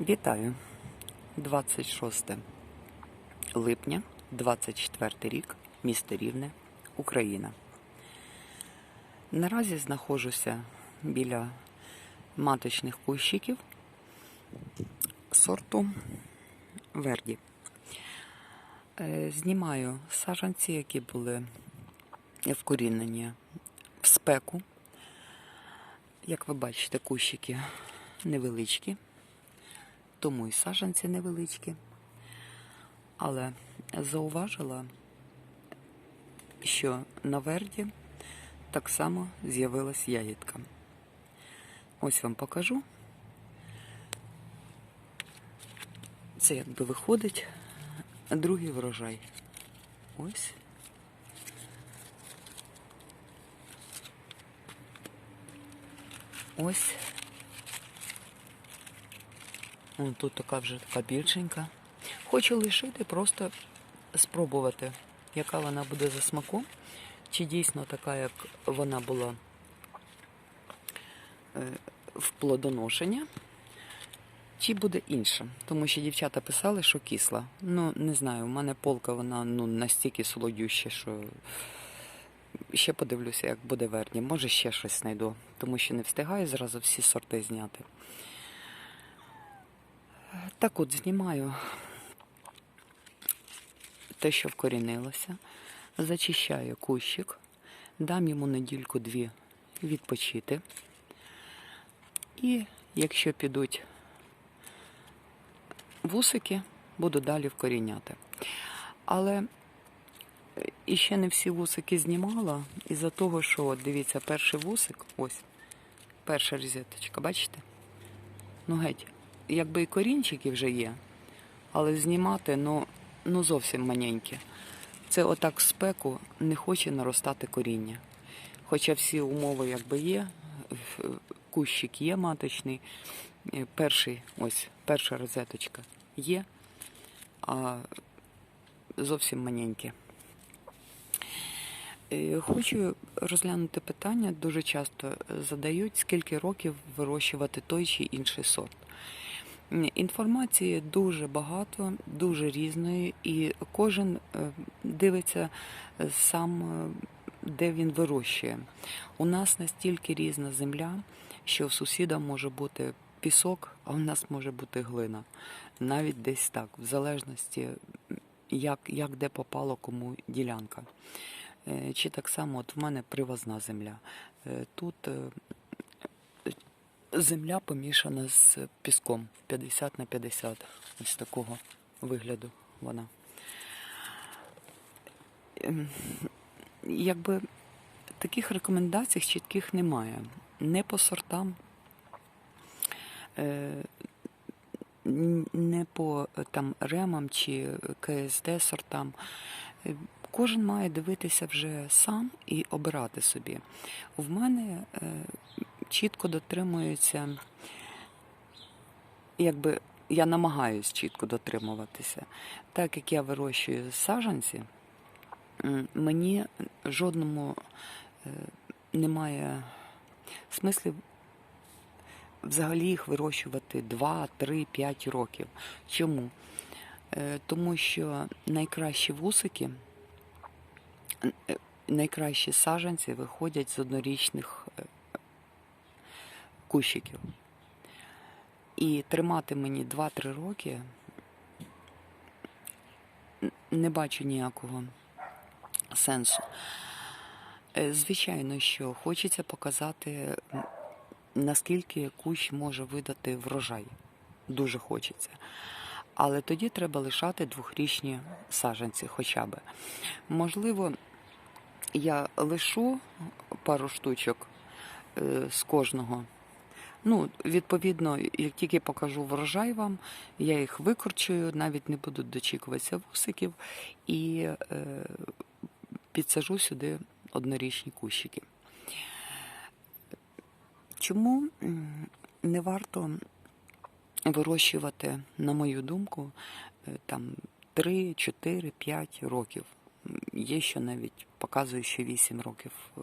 Вітаю! 26 липня, 24 рік, місто Рівне, Україна. Наразі знаходжуся біля маточних кущиків сорту Верді. Е, Знімаю саджанці, які були вкорінені в спеку. Як ви бачите, кущики невеличкі тому і саджанці невеличкі. Але зауважила, що на верді так само з'явилась ягідка. Ось вам покажу. Це якби виходить другий врожай. Ось. Ось О, тут така вже така більшенька. Хочу лишити, просто спробувати, яка вона буде за смаком. Чи дійсно така, як вона була е, в плодоношення, чи буде інша. Тому що дівчата писали, що кисла. Ну, не знаю, у мене полка вона ну, настільки солодюща, що ще подивлюся, як буде верні. Може ще щось знайду, тому що не встигаю зразу всі сорти зняти. Так от знімаю те, що вкорінилося, зачищаю кущик, дам йому недільку-дві відпочити. І якщо підуть вусики, буду далі вкоріняти. Але іще не всі вусики знімала, із-за того, що, дивіться, перший вусик, ось, перша розеточка, бачите? Ну геть якби і корінчики вже є, але знімати ну, ну зовсім маленькі. Це отак спеку не хоче наростати коріння. Хоча всі умови якби є, кущик є маточний, е, перший, ось, перша розеточка є, а зовсім маленькі. Е, Хочу розглянути питання, дуже часто задають, скільки років вирощувати той чи інший сорт. Інформації дуже багато, дуже різної, і кожен е, дивиться сам, е, де він вирощує. У нас настільки різна земля, що в сусіда може бути пісок, а у нас може бути глина. Навіть десь так, в залежності, як, як де попало кому ділянка. Е, чи так само от в мене привозна земля. Тут земля помішана з піском 50 на 50. Ось такого вигляду вона. Ем, якби таких рекомендацій чітких немає. Не по сортам, е, не по там ремам чи КСД сортам. Е, кожен має дивитися вже сам і обирати собі. В мене е, чітко дотримуються, якби я намагаюсь чітко дотримуватися. Так як я вирощую саджанці, мені жодному е, немає смислів взагалі їх вирощувати 2, 3, 5 років. Чому? Е, тому що найкращі вусики, е, найкращі саджанці виходять з однорічних кущиків. І тримати мені 2-3 роки не бачу ніякого сенсу. Е, звичайно, що хочеться показати, наскільки кущ може видати врожай. Дуже хочеться. Але тоді треба лишати двохрічні саженці хоча б. Можливо, я лишу пару штучок е, з кожного. Ну, відповідно, як тільки покажу врожай вам, я їх викорчую, навіть не буду дочікуватися вусиків і е, підсажу сюди однорічні кущики. Чому не варто вирощувати, на мою думку, е, там 3, 4, 5 років? Є, що навіть показує, що 8 років е,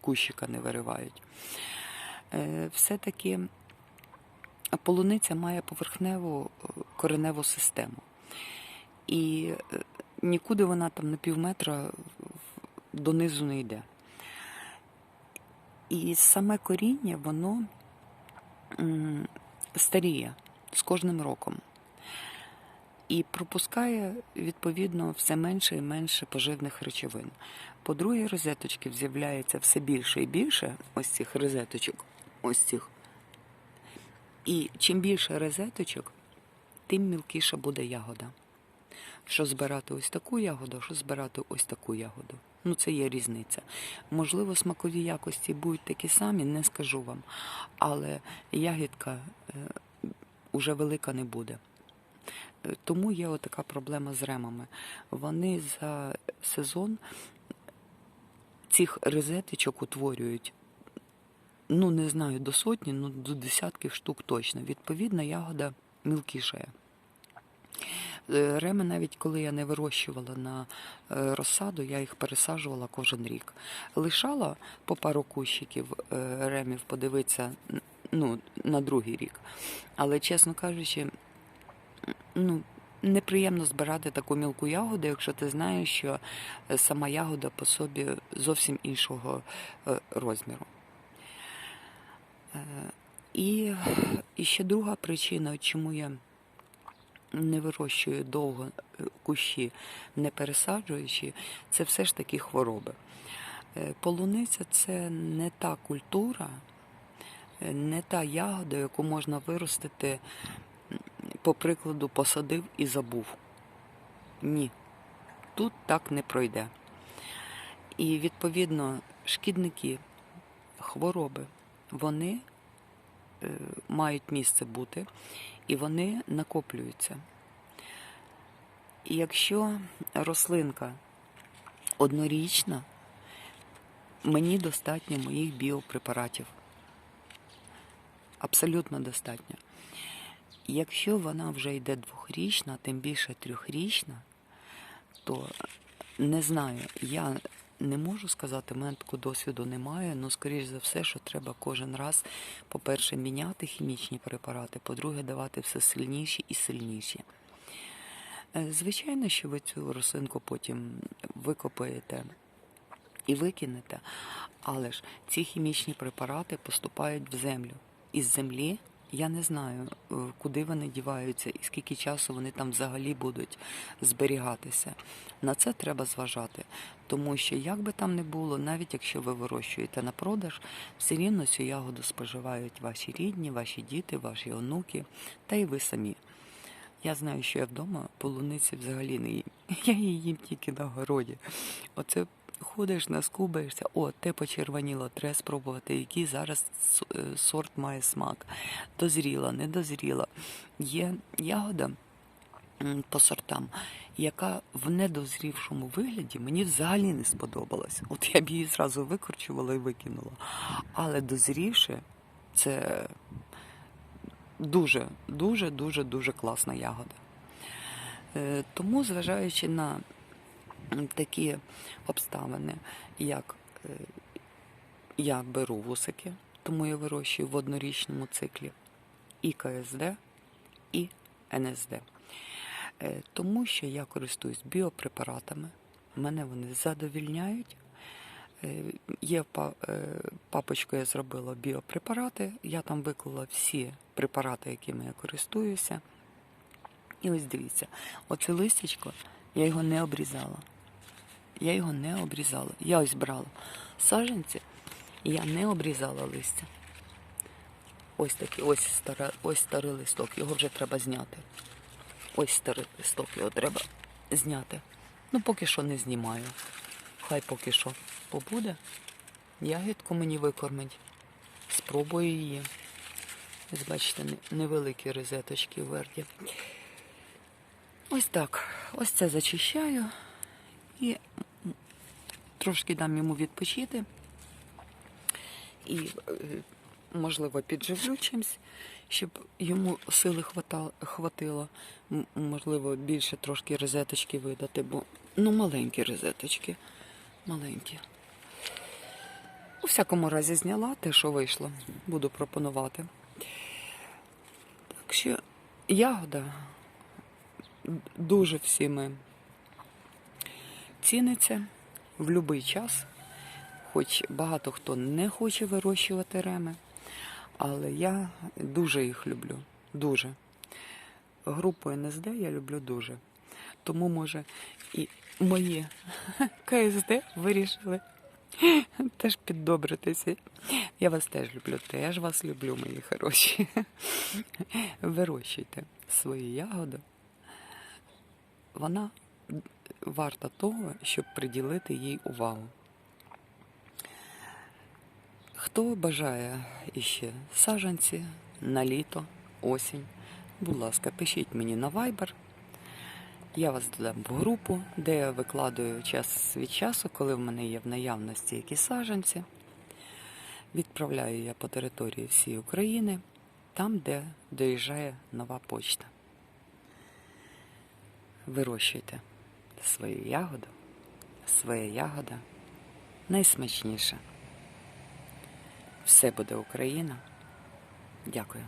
кущика не виривають. Е, все-таки полуниця має поверхневу е, кореневу систему. І е, нікуди вона там на пів метра донизу не йде. І саме коріння, воно старіє з кожним роком. І пропускає, відповідно, все менше і менше поживних речовин. По-друге, розеточків з'являється все більше і більше ось цих розеточок. Ось цих. І чим більше розеточок, тим мілкіша буде ягода. Що збирати ось таку ягоду, що збирати ось таку ягоду. Ну, це є різниця. Можливо, смакові якості будуть такі самі, не скажу вам. Але ягідка е, уже велика не буде. Е, Тому є отака проблема з ремами. Вони за сезон цих розеточок утворюють, ну не знаю, до сотні, ну до десятків штук точно. Відповідно, ягода мілкішає. Е, Реми, навіть коли я не вирощувала на е, розсаду, я їх пересаджувала кожен рік. Лишала по пару кущиків е, ремів подивитися ну, на другий рік. Але, чесно кажучи, ну, неприємно збирати таку мілку ягоду, якщо ти знаєш, що сама ягода по собі зовсім іншого розміру. І, ще друга причина, чому я не вирощую довго кущі, не пересаджуючи, це все ж таки хвороби. Е, Полуниця це не та культура, е, не та ягода, яку можна виростити, по прикладу, посадив і забув. Ні, тут так не пройде. І відповідно шкідники, хвороби, вони е, мають місце бути і вони накоплюються. І якщо рослинка однорічна, мені достатньо моїх біопрепаратів. Абсолютно достатньо. Якщо вона вже йде двохрічна, тим більше трьохрічна, то не знаю, я не можу сказати, такого досвіду немає, але скоріш за все, що треба кожен раз, по-перше, міняти хімічні препарати, по-друге, давати все сильніші і сильніші. Е, Звичайно, що ви цю рослинку потім викопаєте і викинете, але ж ці хімічні препарати поступають в землю. Із землі я не знаю, е, куди вони діваються і скільки часу вони там взагалі будуть зберігатися. На це треба зважати, тому що як би там не було, навіть якщо ви вирощуєте на продаж, все рівно цю ягоду споживають ваші рідні, ваші діти, ваші онуки, та й ви самі. Я знаю, що я вдома полуниці взагалі не їм. Я її їм тільки на городі. Оце ходиш, наскубаєшся, о, те почервоніло, треба спробувати, який зараз е, сорт має смак. Дозріла, не дозріла. Є ягода по сортам, яка в недозрівшому вигляді мені взагалі не сподобалась. От я б її зразу викорчувала і викинула. Але дозрівши, це дуже, дуже, дуже, дуже класна ягода. Е, Тому, зважаючи на такі обставини, як е, я беру вусики, тому я вирощую в однорічному циклі і КСД, і НСД. Е, Тому що я користуюсь біопрепаратами, мене вони задовільняють. Е, Є па- папочку, я зробила біопрепарати. Я там виклала всі препарати, якими я користуюся. І ось дивіться, оце листячко, я його не обрізала. Я його не обрізала. Я ось брала саджанці, і я не обрізала листя. Ось такий, ось, стара, ось старий листок, його вже треба зняти. Ось старий листок, його треба зняти. Ну, поки що не знімаю. Хай поки що побуде. Ягідку мені викормить. Спробую її. Ось бачите, невеликі розеточки вверді. Ось так. Ось це зачищаю і трошки дам йому відпочити. І, е, можливо, підживлю чимсь, щоб йому сили хватило. Можливо, більше трошки розеточки видати, бо ну маленькі розеточки. Маленькі. У всякому разі зняла те, що вийшло. Буду пропонувати. Так що ягода дуже всіми ціниться в будь-який час. Хоч багато хто не хоче вирощувати реми, але я дуже їх люблю. Дуже. Групу НСД я люблю дуже. Тому, може, і мої КСД вирішили теж піддобритися. Я вас теж люблю, теж вас люблю, мої хороші. Вирощуйте свою ягоду. Вона варта того, щоб приділити їй увагу. Хто бажає іще саджанці на літо, осінь, будь ласка, пишіть мені на Viber. Я вас додам в групу, де я викладаю час від часу, коли в мене є в наявності якісь саджанці. Відправляю я по території всієї України, там, де доїжджає нова почта. Вирощуйте свою ягоду, своя ягода найсмачніша. Все буде Україна. Дякую.